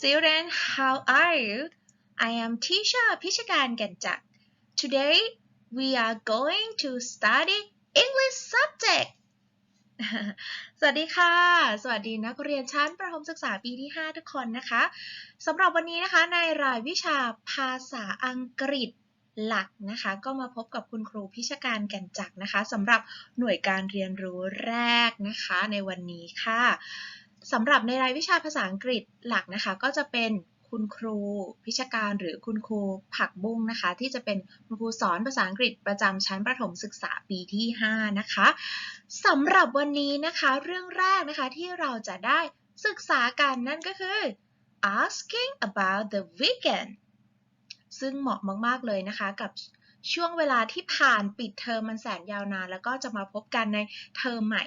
student how are you I am teacher พิชการก่นจัก Today we are going to study English subject สวัสดีค่ะ สวัสดีนักเรียนชั้นประถมศึกษาปีที่ 5 ทุกคนนะคะสำหรับวันนี้นะคะในรายวิชาภาษาอังกฤษหลักนะคะก็มาพบกับคุณครูพิชการแก่นจักนะคะสำหรับหน่วยการเรียนรู้แรกนะคะในวันนี้ค่ะ สำหรับในรายวิชาภาษาอังกฤษหลักนะคะ ก็จะเป็นคุณครูพิชการหรือคุณครูผักบุ้งนะคะ ที่จะเป็นคุณครูสอนภาษาอังกฤษประจำชั้นประถมศึกษาปีที่ 5 นะคะสำหรับวันนี้นะคะเรื่องแรกนะคะที่เราจะได้ศึกษากันนั่นก็คือ asking about the weekend ซึ่งเหมาะมาก ๆ เลยนะคะกับช่วงเวลาที่ผ่านปิดเทอมมันแสนยาวนาน แล้วก็จะมาพบกันในเทอมใหม่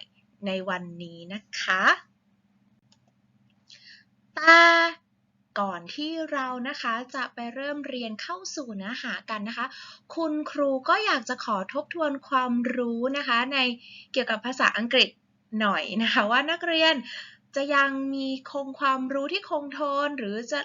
ในวันนี้นะคะ แต่ก่อนที่เรานะคะจะไปเริ่มเรียนเข้าสู่เนื้อหากันนะคะ คุณครูก็อยากจะขอทบทวนความรู้นะคะในเกี่ยวกับภาษาอังกฤษหน่อยนะคะ ว่านักเรียนจะยังมีคงความรู้ที่คงทนหรือจะ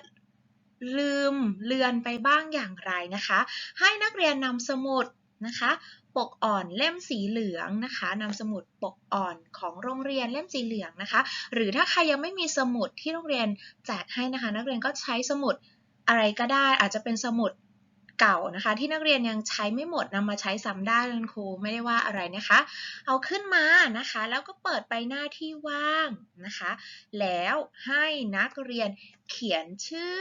ลืมเลือนไปบ้างอย่างไรนะคะ ให้นักเรียนนำสมุด นะคะ ปกอ่อนเล่มสีเหลืองนะคะนำสมุดปกอ่อนของโรงเรียนเล่มสีเหลืองนะคะ หรือถ้าใครยังไม่มีสมุดที่โรงเรียนแจกให้นะคะ นักเรียนก็ใช้สมุดอะไรก็ได้ อาจจะเป็นสมุดเก่านะคะ ที่นักเรียนยังใช้ไม่หมดนำมาใช้ซ้ำได้คุณครูไม่ได้ว่าอะไรนะคะ เอาขึ้นมานะคะ แล้วก็เปิดไปหน้าที่ว่างนะคะ แล้วให้นักเรียนเขียนชื่อ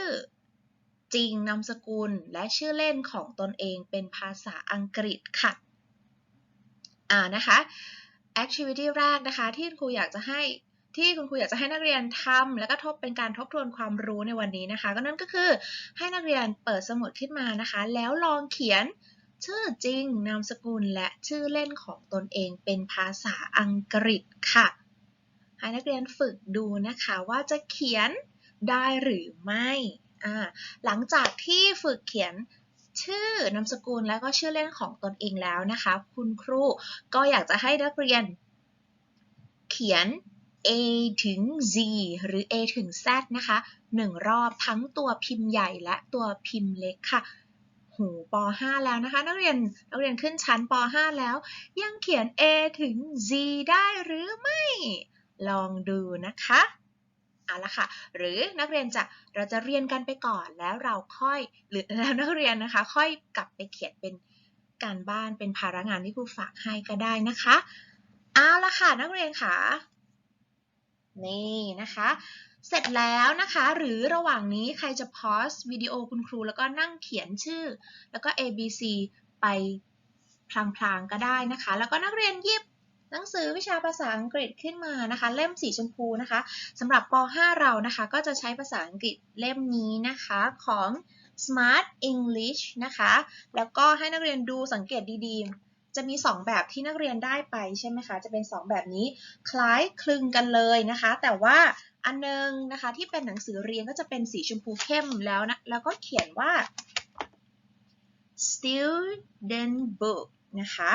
จริงนามสกุลและชื่อเล่นของตนเองเป็นภาษาอังกฤษค่ะอ่านะคะ activity แรกนะคะ ที่คุณครูอยากจะให้ที่คุณครูอยากจะให้นักเรียนทำแล้วก็ทบเป็นการทบทวนความรู้ในวันนี้นะคะ ก็นั่นก็คือให้นักเรียนเปิดสมุดขึ้นมานะคะ แล้วลองเขียนชื่อจริง นามสกุลและชื่อเล่นของตนเองเป็นภาษาอังกฤษค่ะ ให้นักเรียนฝึกดูนะคะว่าจะเขียนได้หรือไม่ หลังจากที่ฝึกเขียนชื่อนามสกุลแล้วก็ชื่อเล่นของตนเองแล้วนะคะ คุณครูก็อยากจะให้นักเรียน เขียน A ถึง Z หรือ A ถึง Z นะคะหนึ่งรอบทั้งตัวพิมพ์ใหญ่และตัวพิมพ์เล็กค่ะหูป .5 แล้วนะคะ นักเรียนนักเรียนขึ้นชั้นป .5 แล้ว ยังเขียน A ถึง Z ได้หรือไม่ ลองดูนะคะ เอาละค่ะ หรือนักเรียนจะเราจะเรียนกันไปก่อนแล้วเราค่อยหรือแล้วนักเรียนนะคะ ค่อยกลับไปเขียนเป็นการบ้านเป็นภาระงานที่ครูฝากให้ก็ได้นะคะเอาละค่ะนักเรียนค่ะนี่นะคะ เสร็จแล้วนะคะ หรือระหว่างนี้ใครจะพอสวิดีโอคุณครู แล้วก็นั่งเขียนชื่อ แล้วก็ A B C ไปพลางๆก็ได้นะคะ แล้วก็นักเรียนยิบ หนังสือวิชาภาษาอังกฤษขึ้นมานะคะ เล่มสีชมพูนะคะสำหรับป .5 เรานะคะ ก็จะใช้ภาษาอังกฤษเล่มนี้นะคะของ Smart English นะคะ แล้วก็ให้นักเรียนดูสังเกตดีๆ จะมี 2 แบบที่นักเรียนได้ไปใช่ไหมคะ จะเป็น 2 แบบนี้คล้ายคลึงกันเลยนะคะ แต่ว่าอันนึงนะคะที่เป็นหนังสือเรียนก็จะเป็นสีชมพูเข้มแล้วนะ แล้วก็เขียนว่า student book นะคะ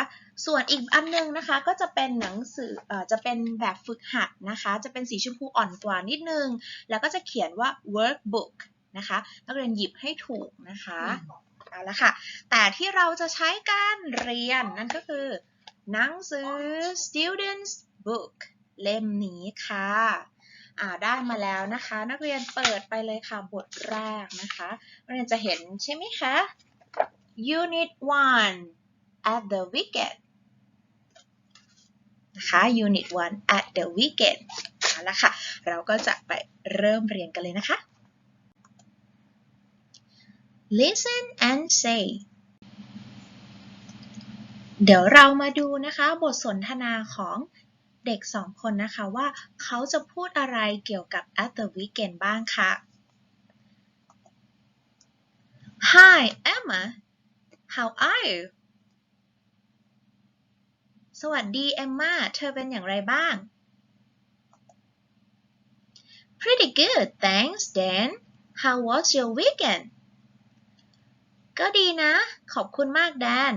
ส่วนอีกอันนึงนะคะก็จะเป็นหนังสืออจะเป็นแบบฝึกหัดนะคะ จะเป็นสีชมพูอ่อนกว่านิดนึง แล้วก็จะเขียนว่า workbook นะคะนักเรียนหยิบให้ถูกนะคะเอาละค่ะ แต่ที่เราจะใช้การเรียนนั่นก็คือ หนังสือ students book เล่มนี้ค่ะอ่าได้มาแล้วนะคะ นักเรียนเปิดไปเลยค่ะบทแรกนะคะ นักเรียนจะเห็นใช่ไหมคะ unit 1 at the weekend นะคะ unit 1 at the weekend เอาละค่ะ เราก็จะไปเริ่มเรียนกันเลยนะคะ listen and say เดี๋ยวเรามาดูนะคะ บทสนทนาของเด็กสองคนนะคะว่าเขาจะพูดอะไรเกี่ยวกับ at the weekend บ้างค่ะ Hi Emma how are you สวัสดีเอมมาเธอเป็นอย่างไรบ้าง Pretty good thanks Dan How was your weekend ก็ดีนะ ขอบคุณมากแดน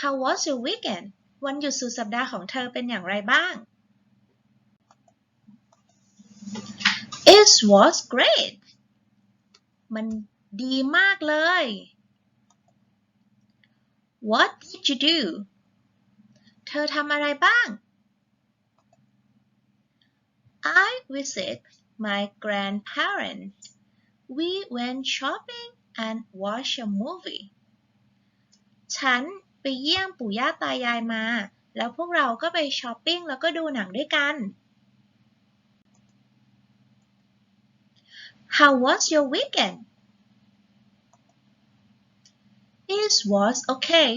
How was your weekend วันหยุดสุดสัปดาห์ของเธอเป็นอย่างไรบ้าง It was great มันดีมากเลย What did you do เธอทำอะไรบ้าง I visit my grandparents. We went shopping and watched a movie. ฉันไปเยี่ยมปู่ย่าตายายมา แล้วพวกเราก็ไปช้อปปิ้งแล้วก็ดูหนังด้วยกัน How was your weekend? It was okay.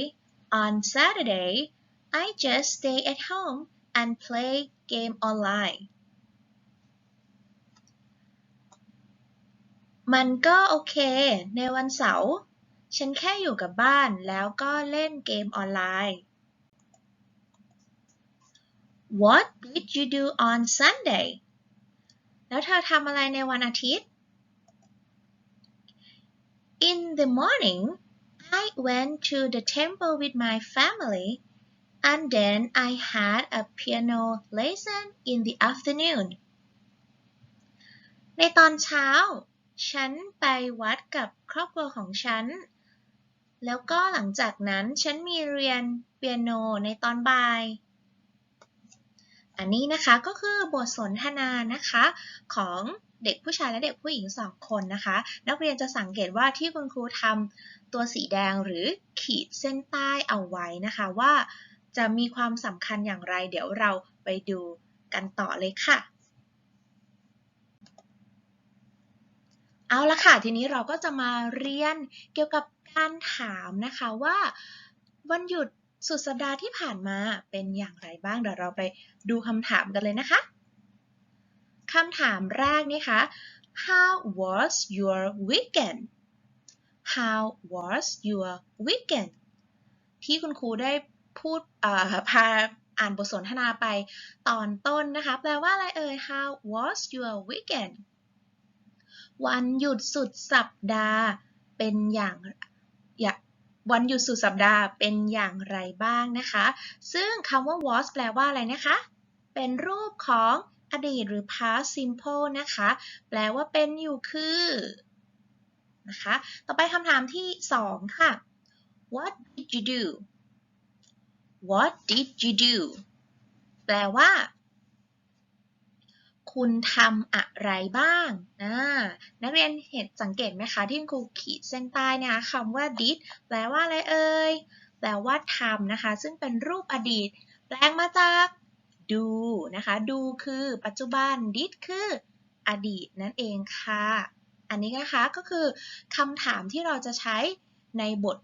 On Saturday, I just stay at home and play game online. มันก็โอเค ในวันเสาร์ ฉันแค่อยู่กับบ้านแล้วก็เล่นเกมออนไลน์ What did you do on Sunday? แล้วเธอทำอะไรในวันอาทิตย์ In the morning, I went to the temple with my family, and then I had a piano lesson in the afternoon. ในตอนเช้า ฉันไปวัดกับครอบครัวของฉัน แล้วก็หลังจากนั้นฉันมีเรียนเปียโนในตอนบ่าย อันนี้นะคะก็คือบทสนทนานะคะของเด็กผู้ชายและเด็กผู้หญิงสองคนนะคะ นักเรียนจะสังเกตว่าที่คุณครูทำตัวสีแดงหรือขีดเส้นใต้เอาไว้นะคะว่า จะมีความสำคัญอย่างไร เดี๋ยวเราไปดูกันต่อเลยค่ะ เอาละค่ะ ทีนี้เราก็จะมาเรียนเกี่ยวกับการถามนะคะว่าวันหยุดสุดสัปดาห์ที่ผ่านมาเป็นอย่างไรบ้าง เดี๋ยวเราไปดูคำถามกันเลยนะคะคำถามแรกนะคะ How was your weekend How was your weekend ที่คุณครูได้ พูดพาอ่านบทสนทนาไปตอนต้นนะคะ แปลว่าอะไรเอ่ย How was your weekend วันหยุดสุดสัปดาห์เป็นอย่างอย่างวันหยุดสุดสัปดาห์เป็นอย่างไรบ้างนะคะ ซึ่งคำว่า was แปลว่าอะไรนะคะ เป็นรูปของอดีตหรือ past simple นะคะ แปลว่าเป็นอยู่คือนะคะ ต่อไปคำถามที่ 2 ค่ะ What did you do What did you do แปลว่า คุณทำอะไรบ้างนะนักเรียนเห็นสังเกตไหมคะ ที่ครูขีดเส้นใต้นะคะคำว่า did แปลว่าอะไรเอ่ย แปลว่าทำนะคะ ซึ่งเป็นรูปอดีต แปลงมาจาก do นะคะ do คือปัจจุบัน did คืออดีตนั่นเองค่ะ อันนี้นะคะก็คือคำถามที่เราจะใช้ในบท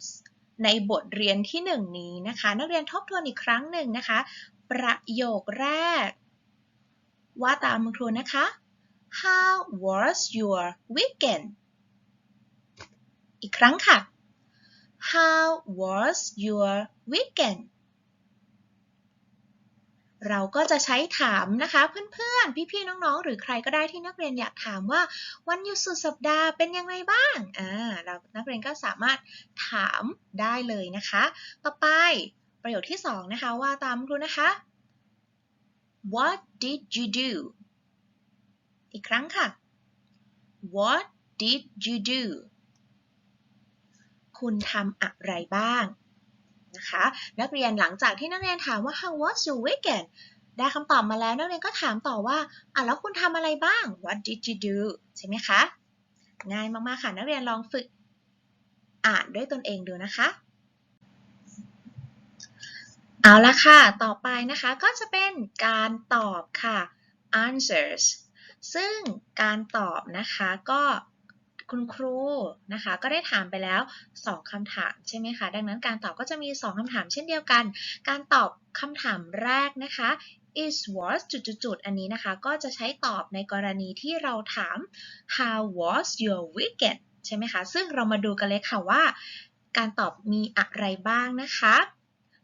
ในบทเรียนที่ 1 นี้นะคะ นักเรียนทบทวนอีกครั้งหนึ่งนะคะ ประโยคแรก ว่าตามคุณครูนะคะ How was your weekend อีกครั้งค่ะ How was your weekend เราก็จะใช้ถามนะคะเพื่อนๆ พี่ๆ น้องๆ หรือใครก็ได้ที่นักเรียนอยากถามว่าวันหยุดสุดสัปดาห์เป็นยังไงบ้างอ่าเรานักเรียนก็สามารถถามได้เลยนะคะ ต่อไปประโยคที่สองนะคะว่าตามครูนะคะ What did you do อีกครั้งค่ะ What did you do คุณทำอะไรบ้าง นะคะ นักเรียนหลังจากที่นักเรียนถามว่า How was your weekend ได้คำตอบมาแล้วนักเรียนก็ถามต่อว่าอะแล้วคุณทำอะไรบ้าง What did you do ใช่ไหมคะ ง่ายมากๆค่ะ นักเรียนลองฝึกอ่านด้วยตนเองดูนะคะ เอาละค่ะ ต่อไปนะคะก็จะเป็นการตอบค่ะ answers ซึ่งการตอบนะคะก็ คุณครูนะคะ ก็ได้ถามไปแล้ว 2คำถามใช่ไหมคะ ดังนั้นการตอบก็จะมี 2คำถามเช่นเดียวกัน การตอบคำถามแรกนะคะ is was จุดๆอันนี้นะคะ ก็จะใช้ตอบในกรณีที่เราถาม how was your weekend ใช่ไหมคะ ซึ่งเรามาดูกันเลยค่ะว่า การตอบมีอะไรบ้างนะคะ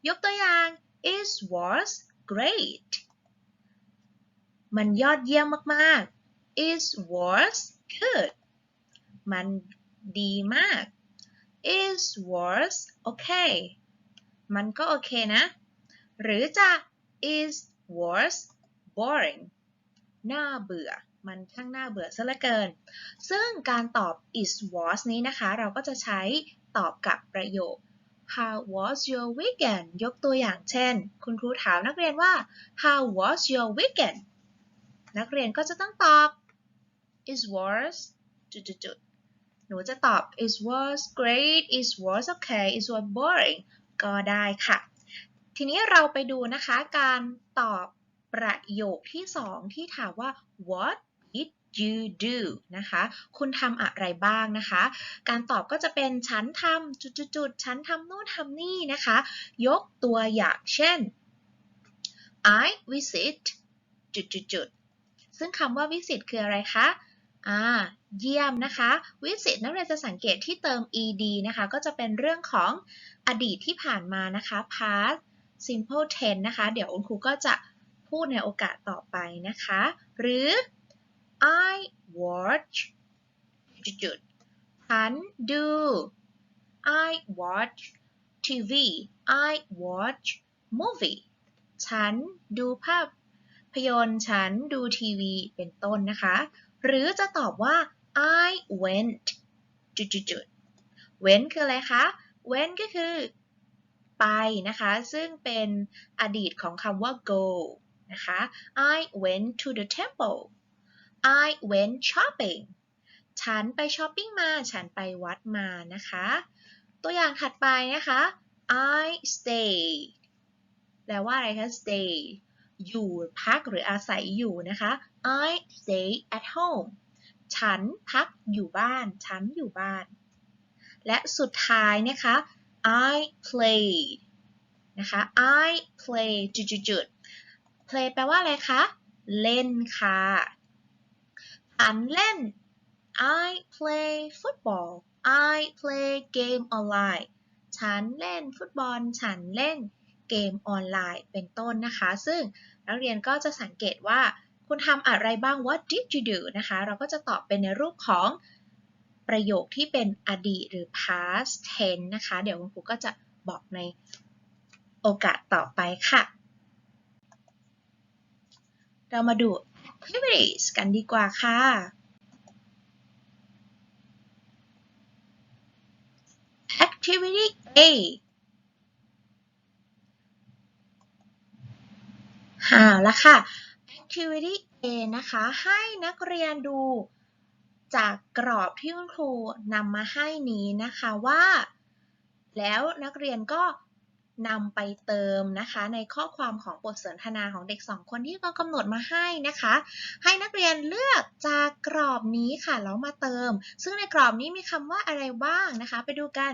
ยกตัวอย่าง is was great มันยอดเยี่ยมมาก ๆ is was good มันดีมาก is was okay มันก็โอเคนะ หรือจะ is was boring น่าเบื่อ มันช่างน่าเบื่อซะเหลือเกิน ซึ่งการตอบ is was นี้นะคะ เราก็จะใช้ตอบกับประโยค How was your weekend ยกตัวอย่างเช่น คุณครูถามนักเรียนว่า How was your weekend นักเรียนก็จะต้องตอบ is was จุดๆ หนูจะตอบ is was great is was okay is was boring ก็ได้ค่ะ ทีนี้เราไปดูนะคะการตอบประโยคที่สองที่ถามว่า what did you do นะคะ คุณทำอะไรบ้างนะคะ การตอบก็จะเป็นฉันทำจุดๆฉันทำโน่นทำนี่นะคะ ยกตัวอย่างเช่น I visit จุดๆๆซึ่งคำว่า visit คืออะไรคะ อ่า เยี่ยมนะคะ visit นักเรียนจะสังเกตที่เติม ed นะคะ ก็จะเป็นเรื่องของอดีตที่ผ่านมานะคะ past simple tense นะคะ เดี๋ยวคุณครูก็จะพูดในโอกาสต่อไปนะคะ หรือ I watch จุดๆฉันดู I watch TV I watch movie ฉันดูภาพยนตร์ฉันดูทีวีเป็นต้นนะคะ หรือจะตอบว่า I went จุดๆๆ went คืออะไรคะ went ก็คือ ไปนะคะ ซึ่งเป็นอดีตของคำว่า go นะคะ I went to the temple I went shopping ฉันไปช้อปปิ้งมา ฉันไปวัดมานะคะ ตัวอย่างถัดไปนะคะ I stay แปลว่าอะไรคะ stay อยู่พักหรืออาศัยอยู่นะคะ I stay at home ฉันพักอยู่บ้าน ฉันอยู่บ้าน และสุดท้ายนะคะ I played นะคะ I play จุดๆๆ play แปลว่าอะไรคะ เล่นค่ะ ฉันเล่น I play football I play game online ฉันเล่นฟุตบอล ฉันเล่นเกมออนไลน์เป็นต้นนะคะ ซึ่งนักเรียนก็จะสังเกตว่า คุณทำอะไรบ้าง What did you do นะคะ เราก็จะตอบเป็นในรูปของประโยคที่เป็นอดีตหรือ past tense นะคะ เดี๋ยวคุณครูก็จะบอกในโอกาสต่อไปค่ะ เรามาดู activities กันดีกว่าค่ะ activity A เอาละค่ะ activity A นะคะ ให้นักเรียนดูจากกรอบที่คุณครูนำมาให้นี้นะคะว่า แล้วนักเรียนก็นำไปเติมนะคะ ในข้อความของบทสนทนาของเด็กสองคนที่เรากำหนดมาให้นะคะ ให้นักเรียนเลือกจากกรอบนี้ค่ะแล้วมาเติม ซึ่งในกรอบนี้มีคำว่าอะไรบ้างนะคะ ไปดูกัน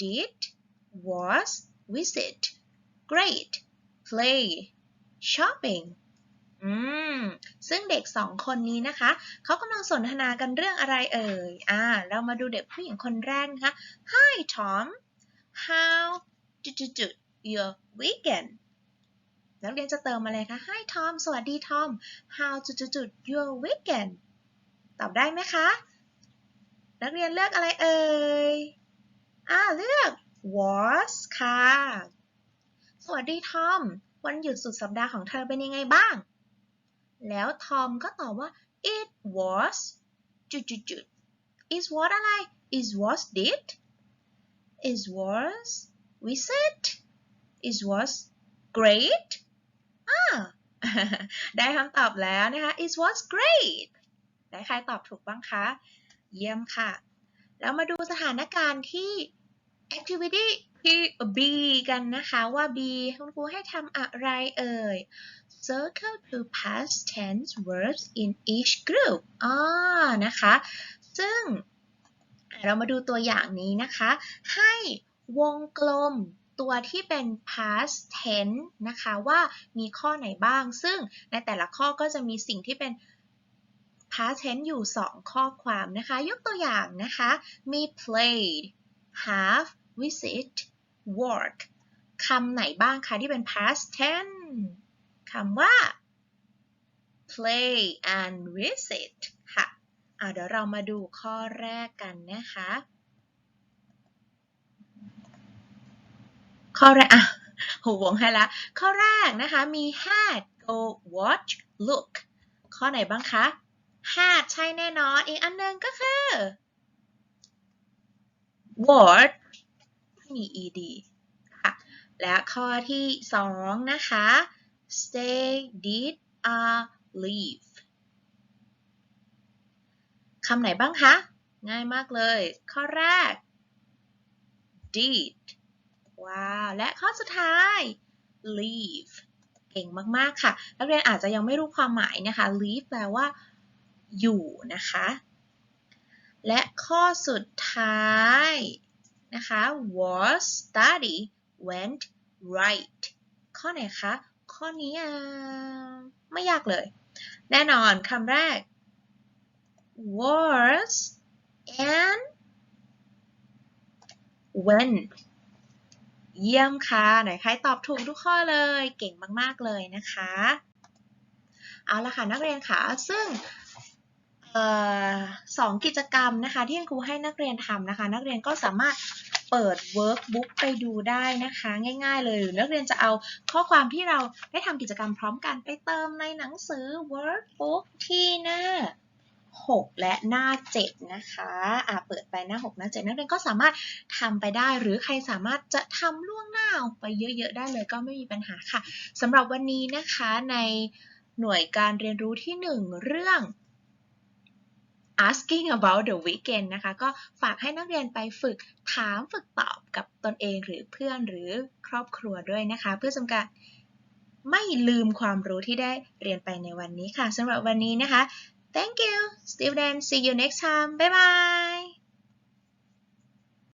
did was visit great play shopping อืม ซึ่งเด็กสองคนนี้นะคะ เขากำลังสนทนากันเรื่องอะไรเอ่ย อ่า เรามาดูเด็กผู้หญิงคนแรกนะคะ Hi Tom how จุดจุดจุด your weekend นักเรียนจะเติมอะไรคะ Hi Tom สวัสดี Tom how จุดจุดจุด your weekend ตอบได้ไหมคะ นักเรียนเลือกอะไรเอ่ย อ่า เลือก was ค่ะ สวัสดีทอมวันหยุดสุดสัปดาห์ของเธอเป็นยังไงบ้าง แล้วทอมก็ตอบว่า it was จุดจุดจุด is what อะไร is was did is was visit is was great อ่าได้คำตอบแล้วนะคะ it was great ได้ใครตอบถูกบ้างคะ เยี่ยมค่ะ แล้วมาดูสถานการณ์ที่ activity B กันนะคะว่า B คุณครูให้ทำอะไรเอ่ย circle two past tense verbs in each group อ่านะคะ ซึ่งเรามาดูตัวอย่างนี้นะคะ ให้วงกลมตัวที่เป็น past tense นะคะว่ามีข้อไหนบ้าง ซึ่งในแต่ละข้อก็จะมีสิ่งที่เป็น past tense อยู่ 2 ข้อความนะคะ ยกตัวอย่างนะคะ มี played have visit work คำไหนบ้างคะที่เป็น past tense คำว่า play and visit ค่ะอ่าเดี๋ยวเรามาดูข้อแรกกันนะคะ ข้อแรกอะหูวงให้ละข้อแรกนะคะ มี had go watch look ข้อไหนบ้างคะ had ใช่แน่นอน อีกอันหนึงก็คือ word ไม่มี ed ค่ะ และข้อที่สองนะคะ stay did are leave คำไหนบ้างคะ ง่ายมากเลย ข้อแรก did ว้าว และข้อสุดท้าย leave เก่งมาก ๆ ค่ะ นักเรียนอาจจะยังไม่รู้ความหมายนะคะ leave แปลว่า อยู่นะคะ และข้อสุดท้าย นะคะ was study went right ข้อไหนคะ ข้อนี้อะไม่ยากเลย แน่นอนคำแรก was and went เยี่ยมค่ะ ไหนใครตอบถูกทุกข้อเลย เก่งมาก ๆ เลยนะคะ เอาละค่ะนักเรียนค่ะ ซึ่ง สองกิจกรรมนะคะที่คุณครูให้นักเรียนทำนะคะ นักเรียนก็สามารถเปิด workbook ไปดูได้นะคะง่าย ๆ เลยหรือนักเรียนจะเอาข้อความที่เราได้ทำกิจกรรมพร้อมกันไปเติมในหนังสือ workbook ที่หน้า 6 และหน้า 7 นะคะอ่าเปิดไปหน้า 6 หน้า 7 นักเรียนก็สามารถทำไปได้ หรือใครสามารถจะทำล่วงหน้าออกไปเยอะ ๆ ได้เลยก็ไม่มีปัญหาค่ะสำหรับวันนี้นะคะในหน่วยการเรียนรู้ที่ 1 เรื่อง asking about the weekend นะคะ ก็ฝากให้นักเรียนไปฝึกถามฝึกตอบกับตนเองหรือเพื่อนหรือครอบครัวด้วยนะคะ เพื่อสำกัดไม่ลืมความรู้ที่ได้เรียนไปในวันนี้ค่ะสำหรับวันนี้นะคะ thank you students see you next time bye bye